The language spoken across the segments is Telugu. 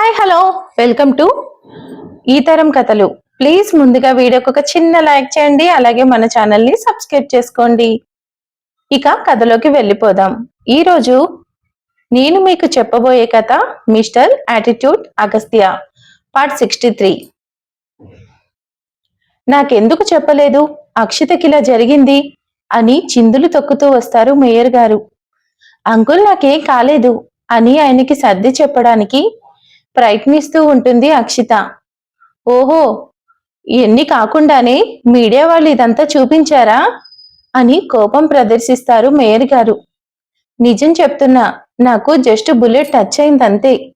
Hi hello. వెల్కమ్ టు ఈ తరం కథలు. ప్లీజ్ ముందుగా వీడియోకి ఒక చిన్న లైక్ చేయండి అలాగే మన ఛానల్ని సబ్స్క్రైబ్ చేసుకోండి. ఇక కథలోకి వెళ్ళిపోదాం. ఈరోజు నేను మీకు చెప్పబోయే కథ mister attitude Agastya part sixty three. నాకెందుకు చెప్పలేదు? అక్షితకిలా జరిగింది అని చిందులు తొక్కుతూ వస్తారు మేయర్ గారు. అంకుల్ నాకేం కాలేదు అని ఆయనకి సర్ది చెప్పడానికి ప్రయత్నిస్తూ ఉంటుంది అక్షిత. ఓహో ఇవన్నీ కాకుండానే మీడియా వాళ్ళు ఇదంతా చూపించారా? అని కోపం ప్రదర్శిస్తారు మేయర్ గారు. నిజం చెప్తున్నా నాకు జస్ట్ బుల్లెట్ టచ్ అయిందంతే.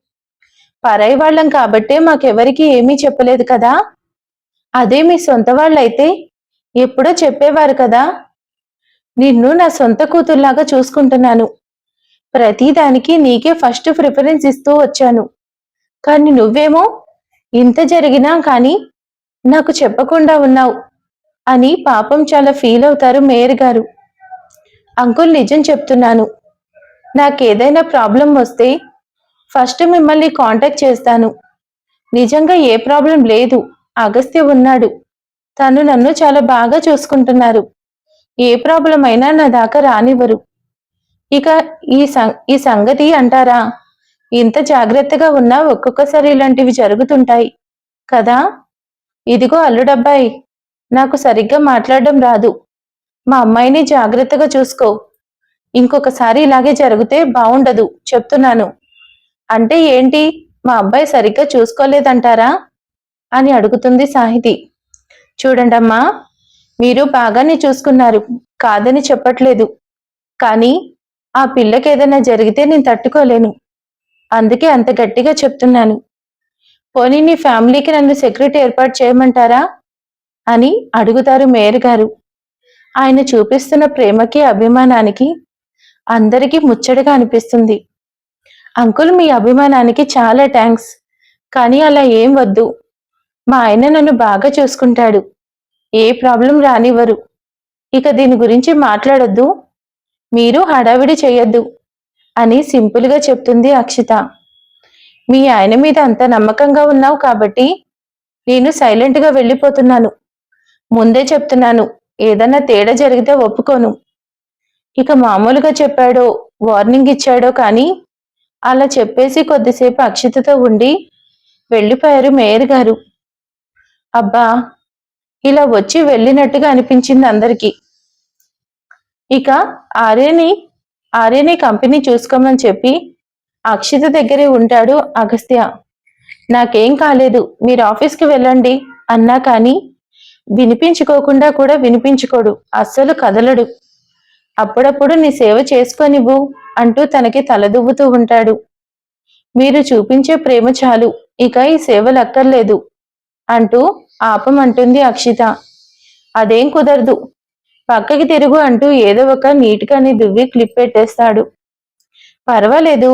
పరాయి వాళ్ళం కాబట్టే మాకెవరికి ఏమీ చెప్పలేదు కదా? అదే మీ సొంత వాళ్ళైతే ఎప్పుడో చెప్పేవారు కదా? నిన్ను నా సొంత కూతుర్లాగా చూసుకుంటున్నాను. ప్రతిదానికి నీకే ఫస్ట్ ప్రిఫరెన్స్ ఇస్తూ వచ్చాను. కానీ నువ్వేమో ఇంత జరిగినా కానీ నాకు చెప్పకుండా ఉన్నావు అని పాపం చాలా ఫీల్ అవుతారు మేయర్ గారు. అంకుల్ నిజం చెప్తున్నాను. నాకేదైనా ప్రాబ్లం వస్తే ఫస్ట్ మిమ్మల్ని కాంటాక్ట్ చేస్తాను. నిజంగా ఏ ప్రాబ్లం లేదు. అగస్త్య ఉన్నాడు. తను నన్ను చాలా బాగా చూసుకుంటున్నారు. ఏ ప్రాబ్లం అయినా నా దాకా రానివ్వరు. ఇక ఈ సం ఈ సంగతి అంటారా? ఇంత జాగ్రత్తగా ఉన్నా ఒక్కొక్కసారి ఇలాంటివి జరుగుతుంటాయి. కదా? ఇదిగో అల్లుడబ్బాయి నాకు సరిగ్గా మాట్లాడడం రాదు. మా అమ్మాయిని జాగ్రత్తగా చూసుకో. ఇంకొకసారి ఇలాగే జరిగితే బాగుండదు చెప్తున్నాను. అంటే ఏంటి? మా అబ్బాయి సరిగ్గా చూసుకోలేదంటారా? అని అడుగుతుంది సాహితి. చూడండమ్మా మీరు బాగానే చూసుకున్నారు కాదని చెప్పట్లేదు. కానీ ఆ పిల్లకి ఏదైనా జరిగితే నేను తట్టుకోలేను. అందుకే అంత గట్టిగా చెప్తున్నాను. పోనీ నీ ఫ్యామిలీకి నన్ను సెక్యూరిటీ ఏర్పాటు చేయమంటారా? అని అడుగుతారు మేయర్ గారు. ఆయన చూపిస్తున్న ప్రేమకి అభిమానానికి అందరికీ ముచ్చటగా అనిపిస్తుంది. అంకుల్ మీ అభిమానానికి చాలా థ్యాంక్స్ కానీ అలా ఏం వద్దు. మా ఆయన నన్ను బాగా చూసుకుంటాడు. ఏ ప్రాబ్లం రానివ్వరు. ఇక దీని గురించి మాట్లాడొద్దు. మీరు హడావిడి చేయొద్దు. అని సింపుల్గా చెప్తుంది అక్షిత. మీ ఆయన మీద అంత నమ్మకంగా ఉన్నావు కాబట్టి నేను సైలెంట్గా వెళ్ళిపోతున్నాను. ముందే చెప్తున్నాను ఏదన్నా తేడా జరిగితే ఒప్పుకోను. ఇక మామూలుగా చెప్పాడో వార్నింగ్ ఇచ్చాడో కానీ అలా చెప్పేసి కొద్దిసేపు అక్షితతో ఉండి వెళ్ళిపోయారు మేయర్ గారు. అబ్బా ఇలా వచ్చి వెళ్ళినట్టుగా అనిపించింది అందరికీ. ఇక ఆర్యని ఆర్యని కంపెనీ చూసుకోమని చెప్పి అక్షిత దగ్గరే ఉంటాడు అగస్త్య. నాకేం కాలేదు మీరు ఆఫీస్కి వెళ్ళండి అన్నా కానీ వినిపించుకోకుండా కూడా వినిపించుకోడు అస్సలు కదలడు. అప్పుడప్పుడు నీ సేవ చేసుకోనివ్వు అంటూ తనకి తలదువ్వుతూ ఉంటాడు. మీరు చూపించే ప్రేమ చాలు ఇక ఈ సేవలు అక్కర్లేదు అంటూ ఆపమంటుంది అక్షిత. అదేం కుదరదు పక్కకి తిరుగు అంటూ ఏదో ఒక నీట్గాని దువ్వి క్లిప్ పెట్టేస్తాడు. పర్వాలేదు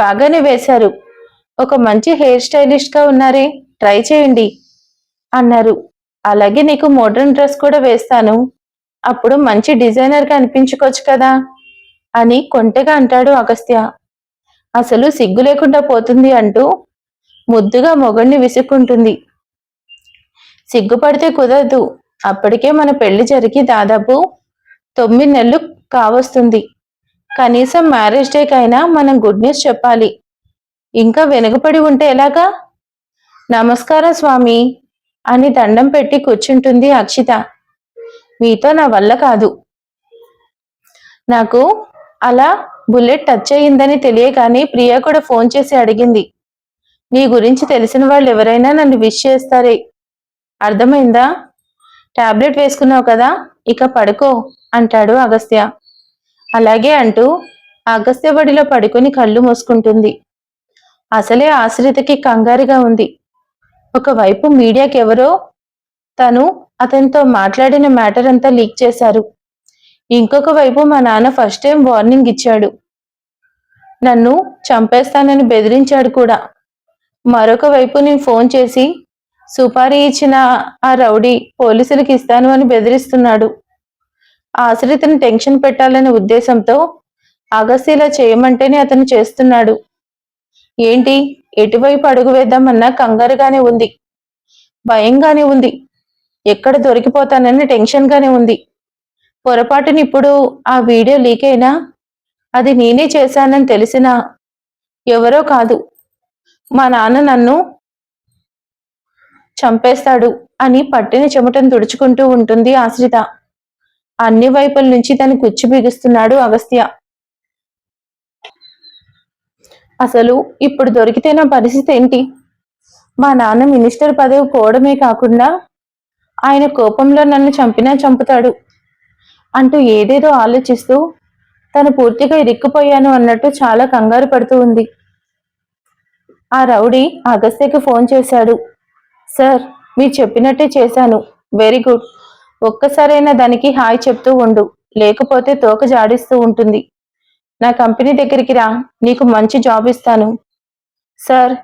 బాగానే వేశారు. ఒక మంచి హెయిర్ స్టైలిస్ట్గా ఉన్నారే ట్రై చేయండి అన్నారు. అలాగే నీకు మోడర్న్ డ్రెస్ కూడా వేస్తాను. అప్పుడు మంచి డిజైనర్గా అనిపించుకోవచ్చు కదా అని కొంటెగా అంటాడు అగస్త్య. అసలు సిగ్గు లేకుండా పోతుంది అంటూ ముద్దుగా మొగణ్ణి విసుక్కుంటుంది. సిగ్గుపడితే కుదరదు అప్పటికే మన పెళ్ళి జరిగి దాదాపు తొమ్మిది నెలలు కావస్తుంది. కనీసం మ్యారేజ్ డేకైనా మనం గుడ్ న్యూస్ చెప్పాలి. ఇంకా వెనుకపడి ఉంటే ఎలాగా? నమస్కారం స్వామి అని దండం పెట్టి కూర్చుంటుంది అక్షిత. మీతో నా వల్ల కాదు. నాకు అలా బుల్లెట్ టచ్ అయ్యిందని తెలియగానే ప్రియా కూడా ఫోన్ చేసి అడిగింది. నీ గురించి తెలిసిన వాళ్ళు ఎవరైనా నన్ను విష్ చేస్తారే? అర్థమైందా? టాబ్లెట్ వేసుకున్నావు కదా ఇక పడుకో అంటాడు అగస్త్య. అలాగే అంటూ అగస్త్య బడిలో పడుకుని కళ్ళు మూసుకుంటుంది. అసలే ఆశ్రితకి కంగారుగా ఉంది. ఒకవైపు మీడియాకి ఎవరో తను అతనితో మాట్లాడిన మ్యాటర్ అంతా లీక్ చేశారు. ఇంకొక వైపు మా నాన్న ఫస్ట్ టైం వార్నింగ్ ఇచ్చాడు. నన్ను చంపేస్తానని బెదిరించాడు కూడా. మరొక వైపు నేను ఫోన్ చేసి సుపారీ ఇచ్చిన ఆ రౌడీ పోలీసులకు ఇస్తాను అని బెదిరిస్తున్నాడు. ఆశ్రితను టెన్షన్ పెట్టాలనే ఉద్దేశంతో అగస్త్య చేయమంటేనే అతను చేస్తున్నాడు. ఏంటి? ఎటువైపు అడుగు వేద్దామన్నా కంగారుగానే ఉంది. భయంగానే ఉంది. ఎక్కడ దొరికిపోతానని టెన్షన్గానే ఉంది. పొరపాటుని ఇప్పుడు ఆ వీడియో లీక్ అయినా అది నేనే చేశానని తెలిసినా ఎవరో కాదు. మా నాన్న నన్ను చంపేస్తాడు అని పట్టిన చెమటను తుడుచుకుంటూ ఉంటుంది ఆశ్రిత. అన్ని వైపుల నుంచి తను కుచ్చి బిగుస్తున్నాడు అగస్త్య. అసలు ఇప్పుడు దొరికితే నా పరిస్థితి ఏంటి? మా నాన్న మినిస్టర్ పదవి పోవడమే కాకుండా ఆయన కోపంలో నన్ను చంపినా చంపుతాడు. అంటూ ఏదేదో ఆలోచిస్తూ తను పూర్తిగా ఇరుక్కుపోయాను అన్నట్టు చాలా కంగారు పడుతూ ఉంది. ఆ రౌడీ అగస్త్యకి ఫోన్ చేశాడు. సార్ మీరు చెప్పినట్టే చేశాను. Very good. ఒక్కసారైనా దానికి హాయ్ చెప్తూ ఉండు. లేకపోతే తోక జాడిస్తూ ఉంటుంది. నా కంపెనీ దగ్గరికి రా. నీకు మంచి జాబ్ ఇస్తాను. సార్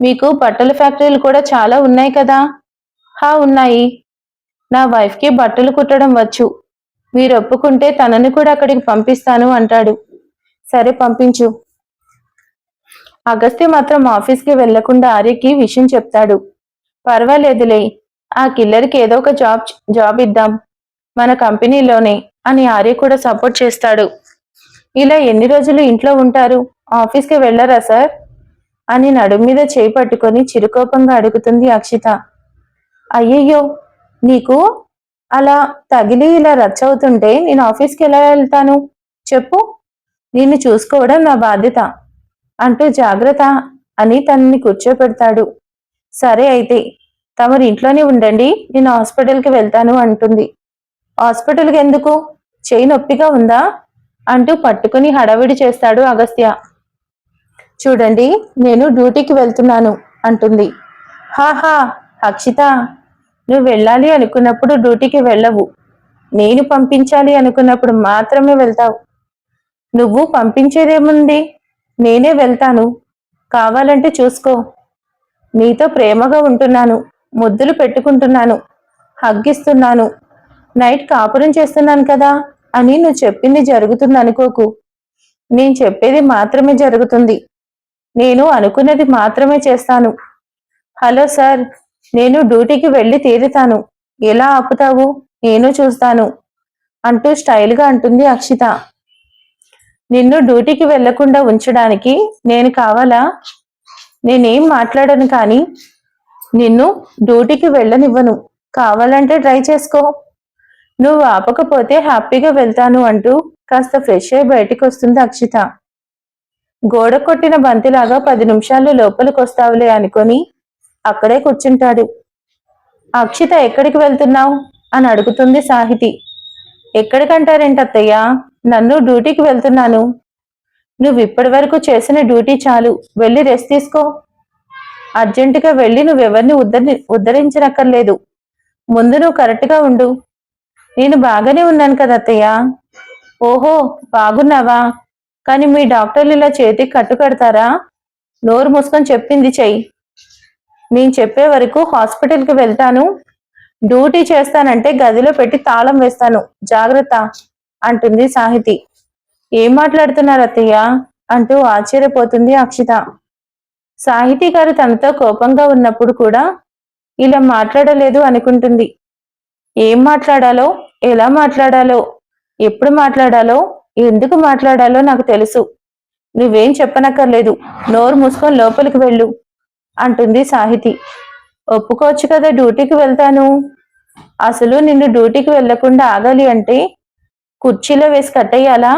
మీకు బట్టల ఫ్యాక్టరీలు కూడా చాలా ఉన్నాయి కదా? హా ఉన్నాయి. నా వైఫ్కి బట్టలు కుట్టడం వచ్చు. మీరు ఒప్పుకుంటే తనని కూడా అక్కడికి పంపిస్తాను అంటాడు. సరే పంపించు. అగస్త్య మాత్రం ఆఫీస్కి వెళ్ళకుండా ఆర్యకి విషయం చెప్తాడు. పర్వాలేదులే. ఆ కిల్లర్కి ఏదో ఒక జాబ్ జాబ్ ఇద్దాం. మన కంపెనీలోనే అని ఆర్య కూడా సపోర్ట్ చేస్తాడు. ఇలా ఎన్ని రోజులు ఇంట్లో ఉంటారు? ఆఫీస్కి వెళ్ళరా సార్? అని నడుము మీద చేయి పట్టుకొని చిరుకోపంగా అడుగుతుంది అక్షిత. అయ్యయ్యో నీకు? అలా తగిలి ఇలా రచ్చవుతుంటే నేను ఆఫీస్కి ఎలా వెళ్తాను? చెప్పు. నిన్ను చూసుకోవడం నా బాధ్యత. అంటూ జాగ్రత్త అని తనని కూర్చోపెడతాడు. సరే అయితే తమరు ఇంట్లోనే ఉండండి నేను హాస్పిటల్కి వెళ్తాను అంటుంది. హాస్పిటల్కి ఎందుకు? చేయి నొప్పిగా ఉందా? అంటూ పట్టుకుని హడావిడి చేస్తాడు అగస్త్య. చూడండి నేను డ్యూటీకి వెళ్తున్నాను అంటుంది. హాహా అక్షిత నువ్వు వెళ్ళాలి అనుకున్నప్పుడు డ్యూటీకి వెళ్ళవు. నేను పంపించాలి అనుకున్నప్పుడు మాత్రమే వెళ్తావు. నువ్వు పంపించేదేముంది? నేనే వెళ్తాను. కావాలంటే చూసుకో. నీతో ప్రేమగా ఉంటున్నాను ముద్దులు పెట్టుకుంటున్నాను హగ్గిస్తున్నాను నైట్ కాపురం చేస్తున్నాను కదా అని నువ్వు చెప్పింది జరుగుతుంది అనుకోకు. నేను చెప్పేది మాత్రమే జరుగుతుంది. నేను అనుకున్నది మాత్రమే చేస్తాను. హలో సార్ నేను డ్యూటీకి వెళ్ళి తీరుతాను. ఎలా ఆపుతావు? నేను చూస్తాను. అంటూ స్టైల్గా అంటుంది అక్షిత. నిన్ను డ్యూటీకి వెళ్ళకుండా ఉంచడానికి నేను కావాలా? నేనేం మాట్లాడను కానీ నిన్ను డ్యూటీకి వెళ్ళనివ్వను. కావాలంటే ట్రై చేసుకో. నువ్వు ఆపకపోతే హ్యాపీగా వెళ్తాను అంటూ కాస్త ఫ్రెష్ అయి బయటికి వస్తుంది అక్షిత. గోడ కొట్టిన బంతిలాగా పది నిమిషాలు లోపలికి వస్తావులే అనుకొని అక్కడే కూర్చుంటాడు. అక్షిత ఎక్కడికి వెళ్తున్నావు? అని అడుగుతుంది సాహితి. ఎక్కడికంటారేంటత్తయ్య? నన్ను డ్యూటీకి వెళ్తున్నాను. నువ్వు ఇప్పటి వరకు చేసిన డ్యూటీ చాలు. వెళ్ళి రెస్ట్ తీసుకో. అర్జెంటుగా వెళ్ళి నువ్వెవరిని ఉద్ధరి ఉద్ధరించనక్కర్లేదు. ముందు నువ్వు కరెక్ట్గా ఉండు. నేను బాగానే ఉన్నాను కదా అత్తయ్య. ఓహో బాగున్నావా? కానీ మీ డాక్టర్లు ఇలా చేతికి కట్టు కడతారా? నోరు మూసుకొని చెప్పింది చెయ్యి. నేను చెప్పే వరకు హాస్పిటల్కి వెళ్తాను. డ్యూటీ చేస్తానంటే గదిలో పెట్టి తాళం వేస్తాను. జాగ్రత్త అంటుంది సాహితి. ఏం మాట్లాడుతున్నారు అత్తయ్య? అంటూ ఆశ్చర్యపోతుంది అక్షిత. సాహితీ గారు తనతో కోపంగా ఉన్నప్పుడు కూడా ఇలా మాట్లాడలేదు అనుకుంటుంది. ఏం మాట్లాడాలో? ఎలా మాట్లాడాలో? ఎప్పుడు మాట్లాడాలో? ఎందుకు మాట్లాడాలో నాకు తెలుసు. నువ్వేం చెప్పనక్కర్లేదు. నోరు మూసుకొని లోపలికి వెళ్ళు అంటుంది సాహితి. ఒప్పుకోవచ్చు కదా డ్యూటీకి వెళ్తాను. అసలు నిన్ను డ్యూటీకి వెళ్ళకుండా ఆగాలి అంటే కుర్చీలో వేసి కట్టేయాలా?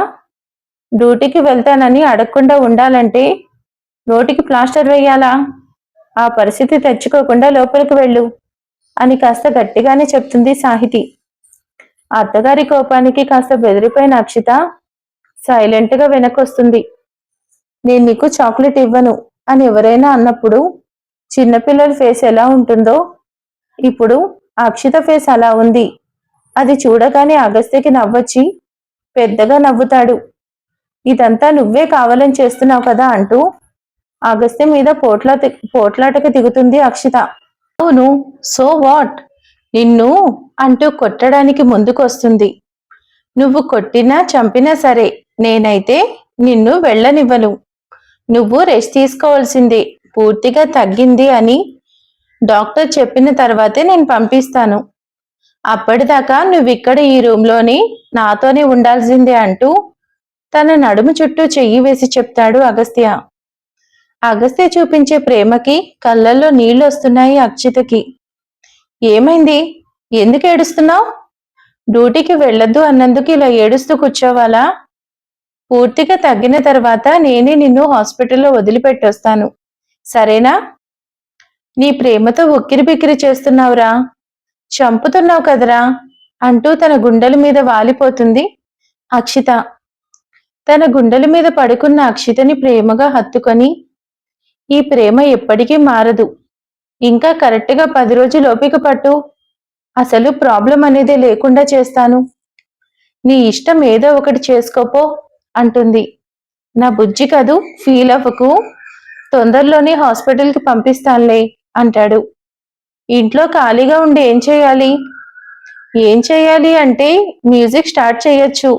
డ్యూటీకి వెళ్తానని అడగకుండా ఉండాలంటే నోటికి ప్లాస్టర్ వేయాలా? ఆ పరిస్థితి తెచ్చుకోకుండా లోపలికి వెళ్ళు అని కాస్త గట్టిగానే చెప్తుంది సాహితి. అత్తగారి కోపానికి కాస్త బెదిరిపోయిన అక్షిత సైలెంట్గా వెనకొస్తుంది. నేను నీకు చాక్లెట్ ఇవ్వను అని ఎవరైనా అన్నప్పుడు చిన్నపిల్లల ఫేస్ ఎలా ఉంటుందో ఇప్పుడు అక్షిత ఫేస్ అలా ఉంది. అది చూడగానే అగస్త్యకి నవ్వొచ్చి పెద్దగా నవ్వుతాడు. ఇదంతా నువ్వే కావాలని చేస్తున్నావు కదా అంటూ అగస్త్య మీద పోట్లా పోట్లాటకి దిగుతుంది అక్షిత. అవును సో వాట్? నిన్ను అంటూ కొట్టడానికి ముందుకొస్తుంది. నువ్వు కొట్టినా చంపినా సరే నేనైతే నిన్ను వెళ్ళనివ్వను. నువ్వు రెస్ట్ తీసుకోవాల్సిందే. పూర్తిగా తగ్గింది అని డాక్టర్ చెప్పిన తర్వాతే నేను పంపిస్తాను. అప్పటిదాకా నువ్వు ఇక్కడ ఈ రూమ్లోని నాతోనే ఉండాల్సిందే అంటూ తన నడుము చుట్టూ చెయ్యి వేసి చెప్తాడు అగస్త్య. అగస్త్య చూపించే ప్రేమకి కళ్ళల్లో నీళ్ళు వస్తున్నాయి అక్షితకి. ఏమైంది? ఎందుకు ఏడుస్తున్నావు? డ్యూటీకి వెళ్ళొద్దు అన్నందుకు ఇలా ఏడుస్తూ కూర్చోవాలా? పూర్తిగా తగ్గిన తర్వాత నేనే నిన్ను హాస్పిటల్లో వదిలిపెట్టొస్తాను. సరేనా? నీ ప్రేమతో ఉక్కిరి బిక్కిరి చేస్తున్నావురా. చంపుతున్నావు కదరా అంటూ తన గుండెల మీద వాలిపోతుంది అక్షిత. తన గుండెల మీద పడుకున్న అక్షితని ప్రేమగా హత్తుకొని ఈ ప్రేమ ఎప్పటికీ మారదు. ఇంకా కరెక్ట్గా పది రోజులు ఓపిక పట్టు. అసలు ప్రాబ్లం అనేదే లేకుండా చేస్తాను. నీ ఇష్టం ఏదో ఒకటి చేసుకోపో అంటుంది. నా బుజ్జి కదూ ఫీల్ అవ్వకు. తొందరలోనే హాస్పిటల్కి పంపిస్తానులే అంటాడు. ఇంట్లో ఖాళీగా ఉండి ఏం చేయాలి? ఏం చేయాలి అంటే మ్యూజిక్ స్టార్ట్ చేయొచ్చు.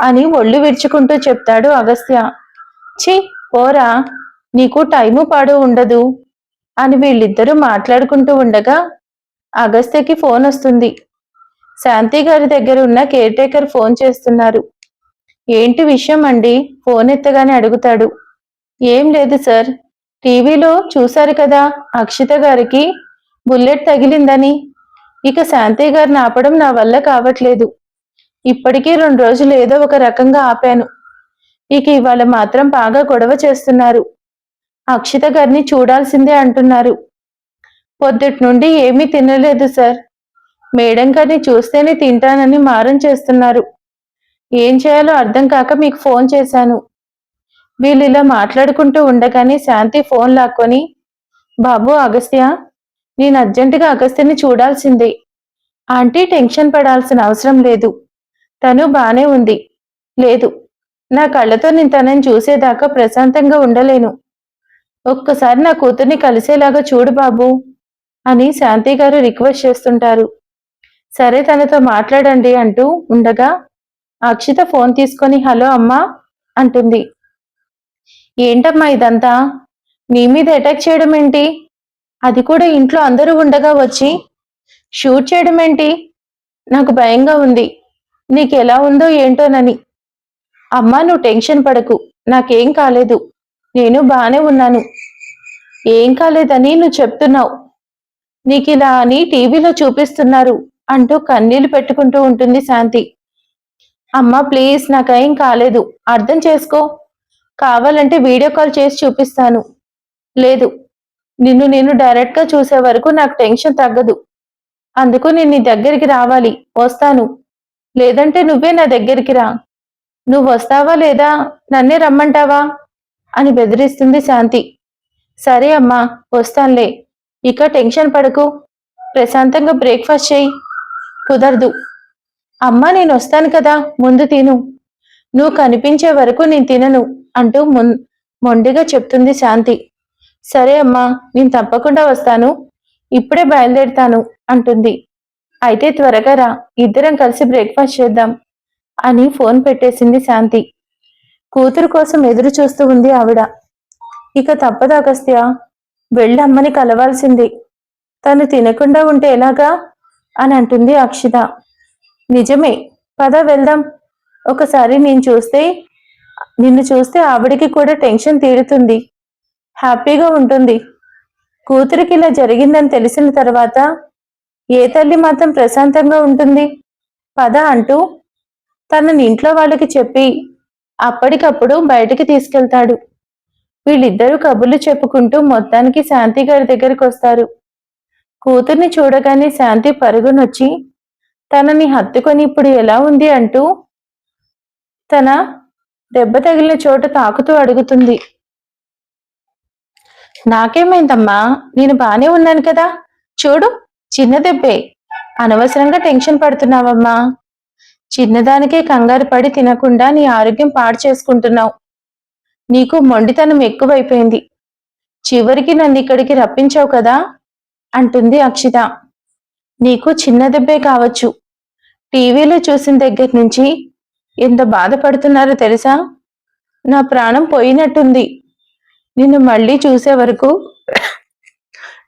అని ఒళ్ళు విరుచుకుంటూ చెప్తాడు అగస్త్య. ఛీ పోరా నీకు టైము పాడు ఉండదు అని వీళ్ళిద్దరూ మాట్లాడుకుంటూ ఉండగా అగస్త్యకి ఫోన్ వస్తుంది. శాంతి గారి దగ్గర ఉన్న కేర్ టేకర్ ఫోన్ చేస్తున్నారు. ఏంటి విషయం అండి? ఫోన్ ఎత్తగానే అడుగుతాడు. ఏం లేదు సార్ టీవీలో చూశారు కదా అక్షిత గారికి బుల్లెట్ తగిలిందని. ఇక శాంతి గారిని ఆపడం నా వల్ల కావట్లేదు. ఇప్పటికీ రెండు రోజులు ఏదో ఒక రకంగా ఆపాను. ఇక ఇవాళ మాత్రం బాగా గొడవ చేస్తున్నారు. అక్షిత గారిని చూడాల్సిందే అంటున్నారు. పొద్దుటి నుండి ఏమీ తినలేదు సార్. మేడం గారిని చూస్తేనే తింటానని మారం చేస్తున్నారు. ఏం చేయాలో అర్థం కాక మీకు ఫోన్ చేశాను. వీళ్ళు ఇలా మాట్లాడుకుంటూ ఉండగానే శాంతి ఫోన్ లాక్కొని బాబు అగస్త్య నేను అర్జెంటుగా అగస్త్యని చూడాల్సిందే. ఆంటీ టెన్షన్ పడాల్సిన అవసరం లేదు. తను బానే ఉంది. లేదు నా కళ్ళతో నేను తనని చూసేదాకా ప్రశాంతంగా ఉండలేను. ఒక్కసారి నా కూతుర్ని కలిసేలాగా చూడు బాబు అని శాంతి గారు రిక్వెస్ట్ చేస్తుంటారు. సరే తనతో మాట్లాడండి అంటూ ఉండగా అక్షిత ఫోన్ తీసుకొని హలో అమ్మా అంటుంది. ఏంటమ్మా ఇదంతా? నీ మీద అటాక్ చేయడం ఏంటి? అది కూడా ఇంట్లో అందరూ ఉండగా వచ్చి షూట్ చేయడం ఏంటి? నాకు భయంగా ఉంది. నీకు ఎలా ఉందో ఏంటోనని అమ్మా నువ్వు టెన్షన్ పడకు. నాకేం కాలేదు. నేను బానే ఉన్నాను. ఏం కాలేదని నువ్వు చెప్తున్నావు. నీకు ఇలా అని టీవీలో చూపిస్తున్నారు అంటూ కన్నీళ్ళు పెట్టుకుంటూ ఉంటుంది శాంతి. అమ్మా ప్లీజ్ నాకేం కాలేదు. అర్థం చేసుకో. కావాలంటే వీడియో కాల్ చేసి చూపిస్తాను. లేదు. నిన్ను నేను డైరెక్ట్గా చూసే వరకు నాకు టెన్షన్ తగ్గదు. అందుకు నేను నీ దగ్గరికి రావాలి. వస్తాను. లేదంటే నువ్వే నా దగ్గరికి రా. నువ్వు వస్తావా లేదా? నన్నే రమ్మంటావా? అని బెదిరిస్తుంది శాంతి. సరే అమ్మా వస్తానులే. ఇక టెన్షన్ పడకు. ప్రశాంతంగా బ్రేక్ఫాస్ట్ చేయి. కుదరదు. అమ్మా నేను వస్తాను కదా. ముందు తిను. నువ్వు కనిపించే వరకు నేను తినను అంటూ మొండిగా చెప్తుంది శాంతి. సరే అమ్మా నేను తప్పకుండా వస్తాను. ఇప్పుడే బయలుదేరుతాను అంటుంది. అయితే త్వరగా రా ఇద్దరం కలిసి బ్రేక్ఫాస్ట్ చేద్దాం అని ఫోన్ పెట్టేసింది శాంతి. కూతురు కోసం ఎదురు చూస్తూ ఉంది ఆవిడ. ఇక తప్పదు అగస్త్య వెళ్ళి అమ్మని కలవాల్సింది. తను తినకుండా ఉంటే ఎలాగా? అని అంటుంది అక్షిత. నిజమే పద వెళ్దాం. ఒకసారి నేను చూస్తే నిన్ను చూస్తే ఆవిడికి కూడా టెన్షన్ తీరుతుంది. హ్యాపీగా ఉంటుంది. కూతురికి ఇలా జరిగిందని తెలిసిన తర్వాత ఏ తల్లి మాత్రం ప్రశాంతంగా ఉంటుంది? పద అంటూ తనని ఇంట్లో వాళ్ళకి చెప్పి అప్పటికప్పుడు బయటికి తీసుకెళ్తాడు. వీళ్ళిద్దరూ కబుర్లు చెప్పుకుంటూ మొత్తానికి శాంతి గారి దగ్గరికి వస్తారు. కూతుర్ని చూడగానే శాంతి పరుగునొచ్చి తనని హత్తుకొని ఇప్పుడు ఎలా ఉంది అంటూ తన దెబ్బ తగిలిన చోట తాకుతూ అడుగుతుంది. నాకేమైందమ్మా? నేను బానే ఉన్నాను కదా? చూడు చిన్న దెబ్బే. అనవసరంగా టెన్షన్ పడుతున్నావమ్మా. చిన్నదానికే కంగారు పడి తినకుండా నీ ఆరోగ్యం పాడు చేసుకుంటున్నావు. నీకు మొండితనం ఎక్కువైపోయింది. చివరికి నన్ను ఇక్కడికి రప్పించావు కదా? అంటుంది అక్షిత. నీకు చిన్న దెబ్బే కావచ్చు. టీవీలో చూసిన దగ్గర నుంచి ఎంత బాధపడుతున్నారో తెలుసా? నా ప్రాణం పోయినట్టుంది. నిన్ను మళ్ళీ చూసే వరకు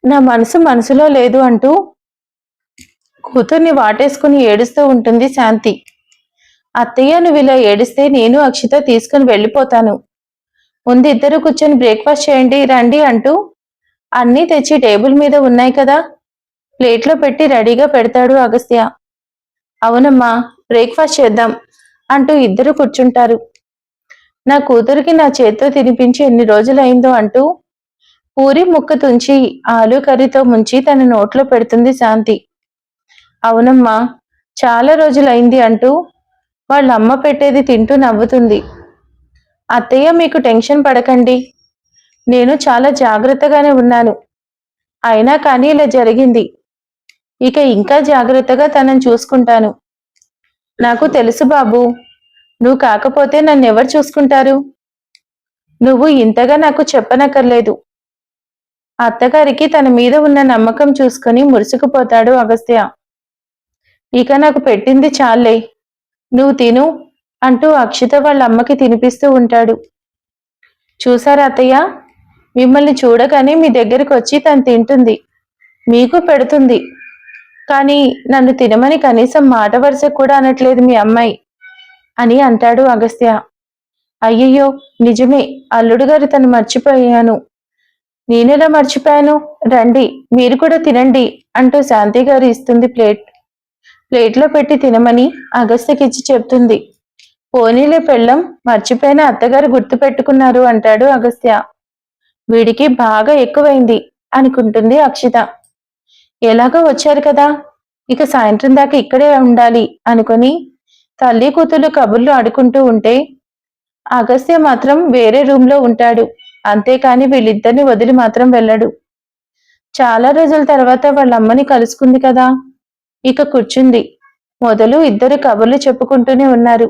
నా మనసు మనసులో లేదు అంటూ కూతుర్ని వాటేసుకుని ఏడుస్తూ ఉంటుంది శాంతి. అత్తయ్య నువ్వు ఇలా ఏడిస్తే నేను అక్షిత తీసుకుని వెళ్ళిపోతాను. ముందు ఇద్దరు కూర్చొని బ్రేక్ఫాస్ట్ చేయండి రండి అంటూ అన్నీ తెచ్చి టేబుల్ మీద ఉన్నాయి కదా. ప్లేట్లో పెట్టి రెడీగా పెడతాడు అగస్త్య. అవునమ్మా బ్రేక్ఫాస్ట్ చేద్దాం అంటూ ఇద్దరు కూర్చుంటారు. నా కూతురికి నా చేత్తో తినిపించి ఎన్ని రోజులైందో అంటూ పూరి ముక్క తుంచి ఆలు కర్రీతో ముంచి తన నోట్లో పెడుతుంది శాంతి. అవునమ్మా చాలా రోజులైంది అంటూ వాళ్ళ అమ్మ పెట్టేది తింటూ నవ్వుతుంది. అత్తయ్య మీకు టెన్షన్ పడకండి. నేను చాలా జాగ్రత్తగానే ఉన్నాను. అయినా కానీ ఇలా జరిగింది. ఇక ఇంకా జాగ్రత్తగా తనని చూసుకుంటాను. నాకు తెలుసు బాబు నువ్వు కాకపోతే నన్ను ఎవరు చూసుకుంటారు? నువ్వు ఇంతగా నాకు చెప్పనక్కర్లేదు. అత్తగారికి తన మీద ఉన్న నమ్మకం చూసుకుని మురుసుకుపోతాడు అగస్త్య ఇక నాకు పెట్టింది చాలే. నువ్వు తిను అంటూ అక్షిత వాళ్ళ అమ్మకి తినిపిస్తూ ఉంటాడు. చూసారా అత్తయ్య? మిమ్మల్ని చూడగానే మీ దగ్గరికి వచ్చి తను తింటుంది. మీకు పెడుతుంది. కానీ నన్ను తినమని కనీసం మాట వరుస కూడా అనట్లేదు మీ అమ్మాయి అని అంటాడు అగస్త్య. అయ్యయ్యో నిజమే. అల్లుడు గారు తను మర్చిపోయాను. నేనెలా మర్చిపోయాను? రండి మీరు కూడా తినండి అంటూ శాంతి గారు ఇస్తుంది ప్లేట్. ప్లేట్లో పెట్టి తినమని అగస్త్యకిచ్చి చెప్తుంది. పోనీలే పెళ్ళం మర్చిపోయిన అత్తగారు గుర్తు పెట్టుకున్నారు అంటాడు అగస్త్య. వీడికి బాగా ఎక్కువైంది అనుకుంటుంది అక్షిత. ఎలాగో వచ్చారు కదా ఇక సాయంత్రం దాకా ఇక్కడే ఉండాలి అనుకొని తల్లి కూతురు కబుర్లు ఆడుకుంటూ ఉంటే అగస్త్య మాత్రం వేరే రూమ్లో ఉంటాడు. అంతేకాని వీళ్ళిద్దరిని వదిలి మాత్రం వెళ్ళడు. చాలా రోజుల తర్వాత వాళ్ళ అమ్మని కలుసుకుంది కదా ఇక కూర్చుంది. మొదలు ఇద్దరు కబుర్లు చెప్పుకుంటూనే ఉన్నారు.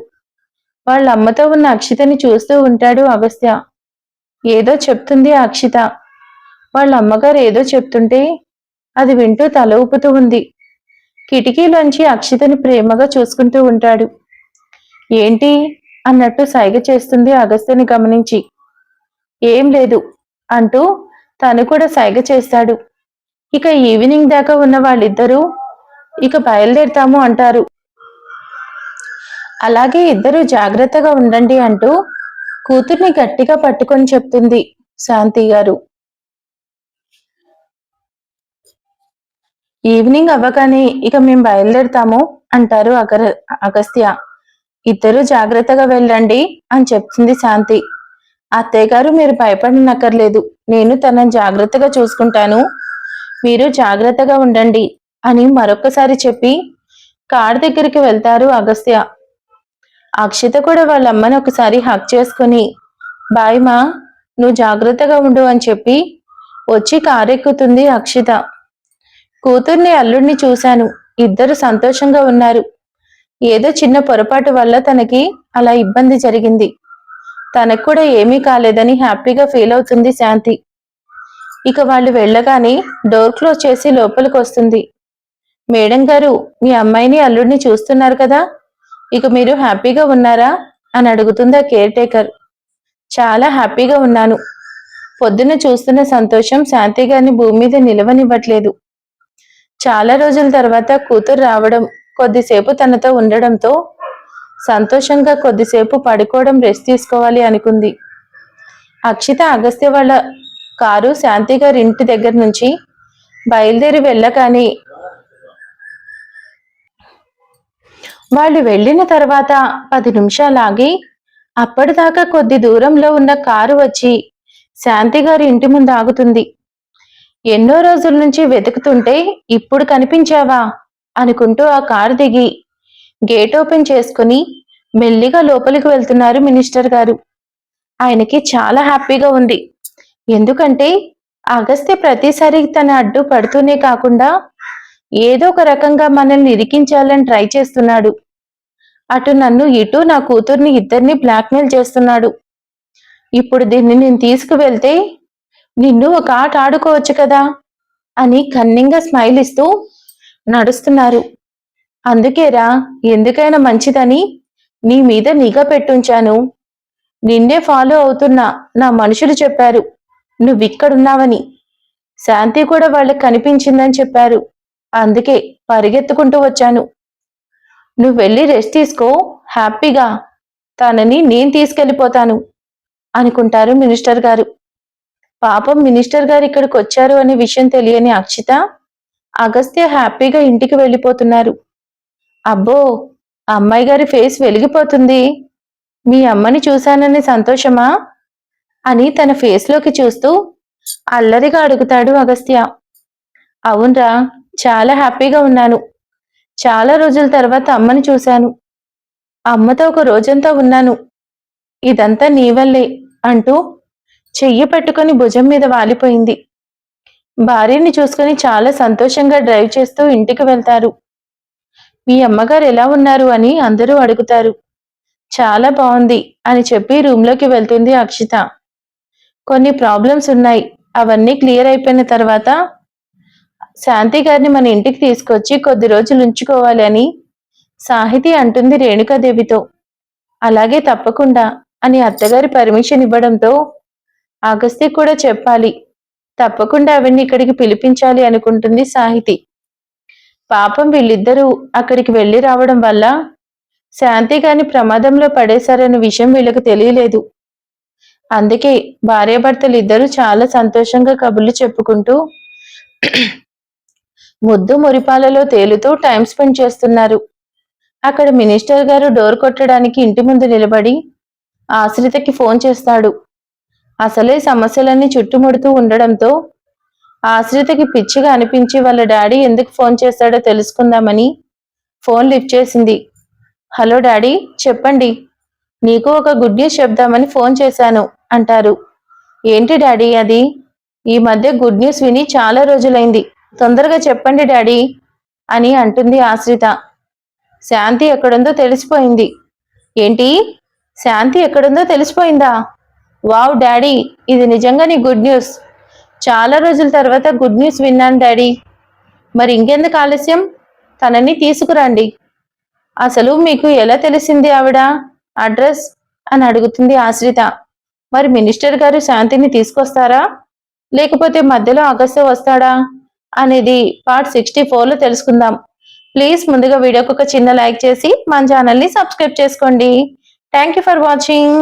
వాళ్ళ అమ్మతో ఉన్న అక్షితని చూస్తూ ఉంటాడు అగస్త్య ఏదో చెప్తుంది ఆ అక్షిత. వాళ్ళ అమ్మగారు ఏదో చెప్తుంటే అది వింటూ తల ఊపుతూ ఉంది. కిటికీలోంచి అక్షితని ప్రేమగా చూసుకుంటూ ఉంటాడు. ఏంటి? అన్నట్టు సైగ చేస్తుంది అగస్త్యని గమనించి. ఏం లేదు అంటూ తను కూడా సైగ చేస్తాడు. ఇక ఈవినింగ్ దాకా ఉన్న వాళ్ళిద్దరూ ఇక బయలుదేరుతాము అంటారు. అలాగే ఇద్దరు జాగ్రత్తగా ఉండండి అంటూ కూతుర్ని గట్టిగా పట్టుకొని చెప్తుంది శాంతి గారు. ఈవినింగ్ అవ్వగానే ఇక మేము బయలుదేరుతాము అంటారు అగర అగస్త్య. ఇద్దరు జాగ్రత్తగా వెళ్ళండి అని చెప్తుంది శాంతి. అత్తయ్య గారు మీరు భయపడనక్కర్లేదు. నేను తనని జాగ్రత్తగా చూసుకుంటాను. మీరు జాగ్రత్తగా ఉండండి. అని మరొకసారి చెప్పి కార్ దగ్గరికి వెళ్తారు అగస్త్య. అక్షిత కూడా వాళ్ళ అమ్మని ఒకసారి హక్ చేసుకుని బాయ్ మా నువ్వు జాగ్రత్తగా ఉండు అని చెప్పి వచ్చి కారెక్కుతుంది అక్షిత. కూతుర్ని అల్లుడిని చూశాను. ఇద్దరు సంతోషంగా ఉన్నారు. ఏదో చిన్న పొరపాటు వల్ల తనకి అలా ఇబ్బంది జరిగింది. తనకు కూడా ఏమీ కాలేదని హ్యాపీగా ఫీల్ అవుతుంది శాంతి. ఇక వాళ్ళు వెళ్ళగానే డోర్ క్లోజ్ చేసి లోపలికి వస్తుంది. మేడం గారు మీ అమ్మాయిని అల్లుడిని చూస్తున్నారు కదా? ఇక మీరు హ్యాపీగా ఉన్నారా? అని అడుగుతుంది ఆ కేర్ టేకర్ చాలా హ్యాపీగా ఉన్నాను. పొద్దున చూస్తున్న సంతోషం శాంతి గారిని భూమి మీద నిలవనివ్వట్లేదు. చాలా రోజుల తర్వాత కూతురు రావడం కొద్దిసేపు తనతో ఉండడంతో సంతోషంగా కొద్దిసేపు పడుకోవడం రెస్ట్ తీసుకోవాలి అనుకుంది. అక్షిత అగస్త్య వాళ్ళ కారు శాంతి గారి ఇంటి దగ్గర నుంచి బయలుదేరి వెళ్ళగానే వాళ్ళు వెళ్ళిన తర్వాత పది నిమిషాలాగి అప్పటిదాకా కొద్ది దూరంలో ఉన్న కారు వచ్చి శాంతి గారి ఇంటి ముందు ఆగుతుంది. ఎన్నో రోజుల నుంచి వెతుకుతుంటే ఇప్పుడు కనిపించావా? అనుకుంటూ ఆ కారు దిగి గేట్ ఓపెన్ చేసుకుని మెల్లిగా లోపలికి వెళ్తున్నారు మినిస్టర్ గారు. ఆయనకి చాలా హ్యాపీగా ఉంది. ఎందుకంటే అగస్త్య ప్రతిసారి తన అడ్డు పడుతూనే కాకుండా ఏదో ఒక రకంగా మనల్ని ఇరికించాలని ట్రై చేస్తున్నాడు. అటు నన్ను ఇటు నా కూతుర్ని ఇద్దరిని బ్లాక్మెయిల్ చేస్తున్నాడు. ఇప్పుడు దీన్ని నేను తీసుకువెళ్తే నిన్ను ఒక ఆట ఆడుకోవచ్చు కదా అని కన్నింగా స్మైల్ ఇస్తూ నడుస్తున్నారు. అందుకేరా ఎందుకైనా మంచిదని నీ మీద నిఘా పెట్టుంచాను. నిన్నే ఫాలో అవుతున్నా నా మనుషులు చెప్పారు నువ్వు ఇక్కడున్నావని శాంతి కూడా వాళ్ళకి కనిపించిందని చెప్పారు. అందుకే పరిగెత్తుకుంటూ వచ్చాను. నువ్వు వెళ్ళి రెస్ట్ తీసుకో హ్యాపీగా తనని నేను తీసుకెళ్ళిపోతాను అనుకుంటారు మినిస్టర్ గారు. పాపం మినిస్టర్ గారు ఇక్కడికి వచ్చారు అనే విషయం తెలియని అక్షిత అగస్త్య హ్యాపీగా ఇంటికి వెళ్ళిపోతున్నారు. అబ్బో అమ్మాయి గారి ఫేస్ వెలిగిపోతుంది. మీ అమ్మని చూశానని సంతోషమా? అని తన ఫేస్లోకి చూస్తూ అల్లరిగా అడుగుతాడు అగస్త్య. అవునరా చాలా హ్యాపీగా ఉన్నాను. చాలా రోజుల తర్వాత అమ్మని చూశాను. అమ్మతో ఒక రోజంతా ఉన్నాను. ఇదంతా నీ వల్లే అంటూ చెయ్యి పెట్టుకుని భుజం మీద వాలిపోయింది. భార్యని చూసుకొని చాలా సంతోషంగా డ్రైవ్ చేస్తూ ఇంటికి వెళ్తారు. మీ అమ్మగారు ఎలా ఉన్నారు అని అందరూ అడుగుతారు. చాలా బాగుంది అని చెప్పి రూమ్లోకి వెళ్తుంది అక్షిత. కొన్ని ప్రాబ్లమ్స్ ఉన్నాయి. అవన్నీ క్లియర్ అయిపోయిన తర్వాత శాంతి గారిని మన ఇంటికి తీసుకొచ్చి కొద్ది రోజులు ఉంచుకోవాలి అని సాహితి అంటుంది రేణుకాదేవితో. అలాగే తప్పకుండా అని అత్తగారి పర్మిషన్ ఇవ్వడంతో అగస్త్య కూడా చెప్పాలి. తప్పకుండా అవన్నీ ఇక్కడికి పిలిపించాలి అనుకుంటుంది సాహితి. పాపం వీళ్ళిద్దరూ అక్కడికి వెళ్ళి రావడం వల్ల శాంతి గాని ప్రమాదంలో పడేశారన్న విషయం వీళ్ళకు తెలియలేదు. అందుకే భార్యాభర్తలు ఇద్దరు చాలా సంతోషంగా కబుర్లు చెప్పుకుంటూ ముద్దు మురిపాలలో తేలుతూ టైం స్పెండ్ చేస్తున్నారు. అక్కడ మినిస్టర్ గారు డోర్ కొట్టడానికి ఇంటి ముందు నిలబడి ఆశ్రితకి ఫోన్ చేస్తాడు. అసలే సమస్యలన్నీ చుట్టుముడుతూ ఉండడంతో ఆశ్రితకి పిచ్చిగా అనిపించి వాళ్ళ డాడీ ఎందుకు ఫోన్ చేశాడో తెలుసుకుందామని ఫోన్ లిఫ్ట్ చేసింది. హలో డాడీ చెప్పండి. నీకు ఒక గుడ్ న్యూస్ చెప్దామని ఫోన్ చేశాను అంటారు. ఏంటి డాడీ అది? ఈ మధ్య గుడ్ న్యూస్ విని చాలా రోజులైంది. తొందరగా చెప్పండి డాడీ అని అంటుంది ఆశ్రిత. శాంతి ఎక్కడుందో తెలిసిపోయింది. ఏంటి? శాంతి ఎక్కడుందో తెలిసిపోయిందా? వావ్ డాడీ ఇది నిజంగా నీ గుడ్ న్యూస్. చాలా రోజుల తర్వాత గుడ్ న్యూస్ విన్నాను డాడీ. మరి ఇంకెందుకు ఆలస్యం? తనని తీసుకురండి. అసలు మీకు ఎలా తెలిసింది ఆవిడ? అడ్రస్? అని అడుగుతుంది ఆశ్రిత. మరి మినిస్టర్ గారు శాంతిని తీసుకొస్తారా? లేకపోతే మధ్యలో అగస్త్య వస్తాడా? అనేది పార్ట్ సిక్స్టీ ఫోర్లో తెలుసుకుందాం. ప్లీజ్ ముందుగా వీడియోకి ఒక చిన్న లైక్ చేసి మన ఛానల్ని సబ్స్క్రైబ్ చేసుకోండి. Thank you for watching